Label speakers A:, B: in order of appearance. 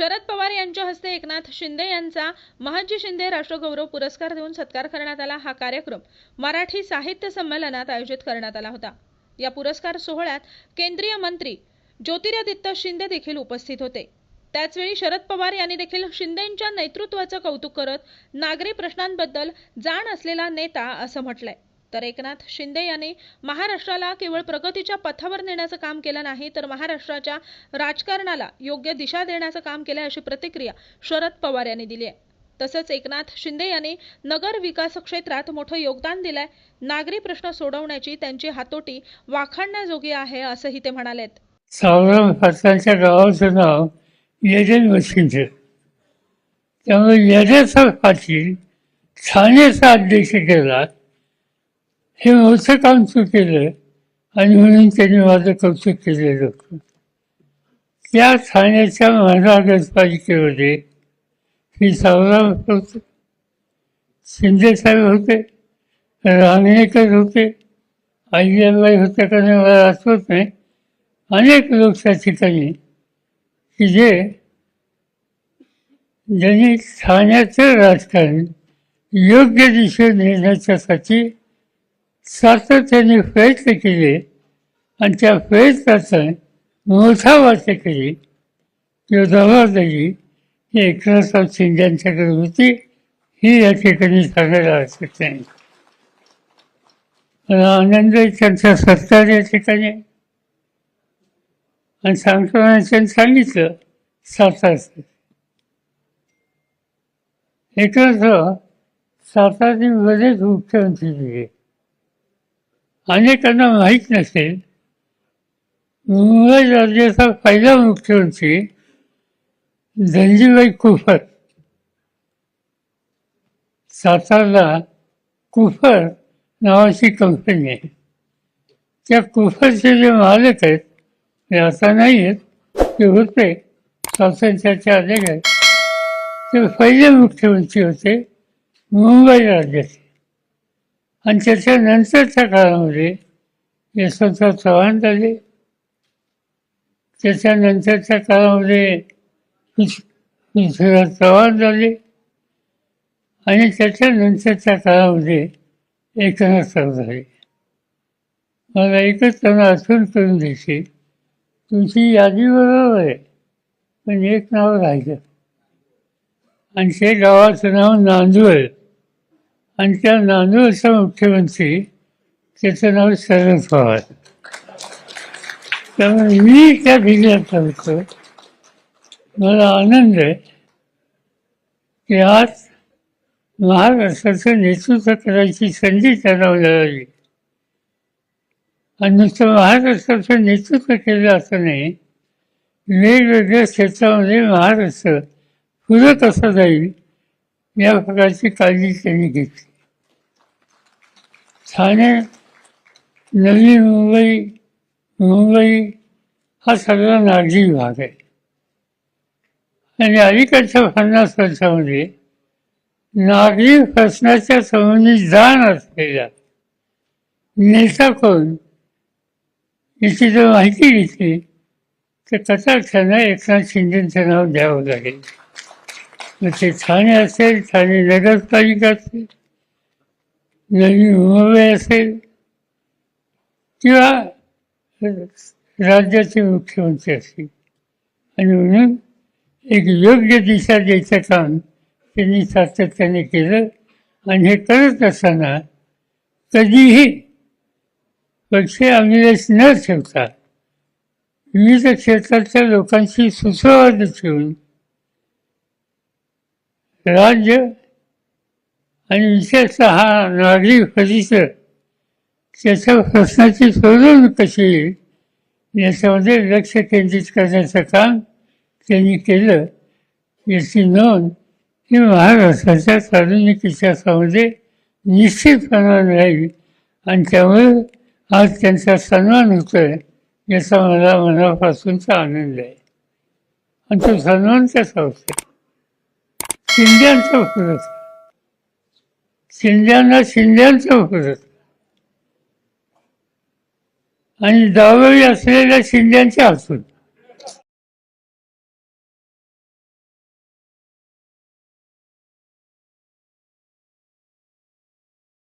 A: शरद पवार यांच्या हस्ते एकनाथ शिंदे यांचा महाजी शिंदे राष्ट्रगौरव पुरस्कार देऊन सत्कार करण्यात आला हा कार्यक्रम मराठी साहित्य संमेलनात आयोजित करण्यात आला होता. या पुरस्कार सोहळ्यात केंद्रीय मंत्री ज्योतिरादित्य शिंदे देखील उपस्थित होते. त्याचवेळी शरद पवार यांनी देखील शिंदेंच्या नेतृत्वाचं कौतुक करत नागरी प्रश्नांबद्दल जाण असलेला नेता असं म्हटलंय. तर एकनाथ शिंदे यांनी महाराष्ट्राला केवळ प्रगतीच्या पथावर नेण्याचं काम केलं नाही तर महाराष्ट्राच्या राजकारणाला योग्य दिशा देण्याचं काम केलं अशी प्रतिक्रिया शरद पवार यांनी दिली आहे. तसंच एकनाथ शिंदे यांनी नगर विकास क्षेत्रात मोठं योगदान दिलंय. नागरी प्रश्न सोडवण्याची त्यांची हातोटी वाखाणण्याजोगी आहे असंही ते म्हणालेत.
B: गावाचं नाव येडेल वशिंठ त्यामुळे ठाण्याचा अध्यक्ष केला हे मोठं काम तू केलं आणि म्हणून त्यांनी माझं कौतुक केलेलं होतं त्या ठाण्याच्या महानगरपालिकेमध्ये श्री सावराम होते. शिंदेसाहेब होते. रांगणेकर होते. अहिल्याबाई होत्या का नाही मला आठवत नाही. अनेक लोक त्या ठिकाणी. की जे ज्यांनी ठाण्याचं राजकारण योग्य दिशेने नेण्याच्यासाठी सातत्याने प्रयत्न केले आणि त्या प्रयत्नाचा मोठा वाटा केली. किंवा जबाबदारी ही एकनाथराव शिंद्यांच्याकडे होती ही या ठिकाणी सांगायला हरकत नाही. मला आनंद आहे त्यांचा सत्कार या ठिकाणी. आणि सांगताना त्यांनी सांगितलं सातारा एकनाथराव सातारा बरेच मुख्यमंत्री दिले अनेकांना माहीत नसेल मुंबई राज्याचा पहिला मुख्यमंत्री धनजीबाई कुफर. सातारला कुफर नावाची कंपनी आहे. त्या कुफरचे जे मालक आहेत ते आता नाही आहेत ते होते स्वातंत्र्याच्या आलेले ते पहिले मुख्यमंत्री होते मुंबई राज्याचे. आणि त्याच्यानंतरच्या काळामध्ये यशवंतराव चव्हाण झाले त्याच्यानंतरच्या काळामध्ये पृथ्वीराज चव्हाण झाले आणि त्याच्यानंतरच्या काळामध्ये एकनाथराव झाले मला एकच त्यांना आठवण करून द्यायची तुमची यादी बरोबर आहे पण एक नाव राहिलं. आणि ते गावाचं नाव नांदूळ आणि त्या नांदेडचा मुख्यमंत्री त्याचं नाव शरद पवार. त्यामुळे मी त्या भिगल्यात होतो मला आनंद आहे की आज महाराष्ट्राचं नेतृत्व करायची संधी त्यांना मिळाली. आणि नुसतं महाराष्ट्राचं नेतृत्व केलं असं नाही वेगवेगळ्या क्षेत्रामध्ये महाराष्ट्र पुरत असं जाईल या प्रकारची काळजी त्यांनी घेतली. ठाणे नवी मुंबई मुंबई हा सगळा नागरी भाग आहे. आणि अलीकडच्या पन्नास वर्षामध्ये नागरी प्रश्नाच्या संबंधी जाण असलेला नेता कोण याची जर माहिती घेतली तर कटाक्षानं एकनाथ शिंदेचं नाव द्यावं लागेल. मग ते ठाणे असेल ठाणे नगरपालिका असेल नवीन मुंबई असेल किंवा राज्याचे मुख्यमंत्री असतील आणि म्हणून एक योग्य दिशा द्यायचं काम त्यांनी सातत्याने केलं आणि हे करत असताना कधीही पक्ष अभिलेष न ठेवता विविध क्षेत्रातल्या लोकांशी सुसंवाद ठेवून राज्य आणि विशेषतः हा नागरिक परिसर त्याच्या प्रश्नाची सोडवणूक कशी येईल याच्यामध्ये लक्ष केंद्रित करण्याचं काम त्यांनी केलं याची नोंद ही महाराष्ट्राच्या सार्वजनिक इतिहासामध्ये निश्चितपणाने राहील. आणि त्यामुळे आज त्यांचा सन्मान होतोय याचा मला मनापासूनचा आनंद आहे. आणि तो सन्मान कसा होतो शिंद्यांचा पुरस्कार. शिंद्यांना शिंद्यांचा पुरस्कार आणि दावळी असलेल्या शिंद्यांच्या हातून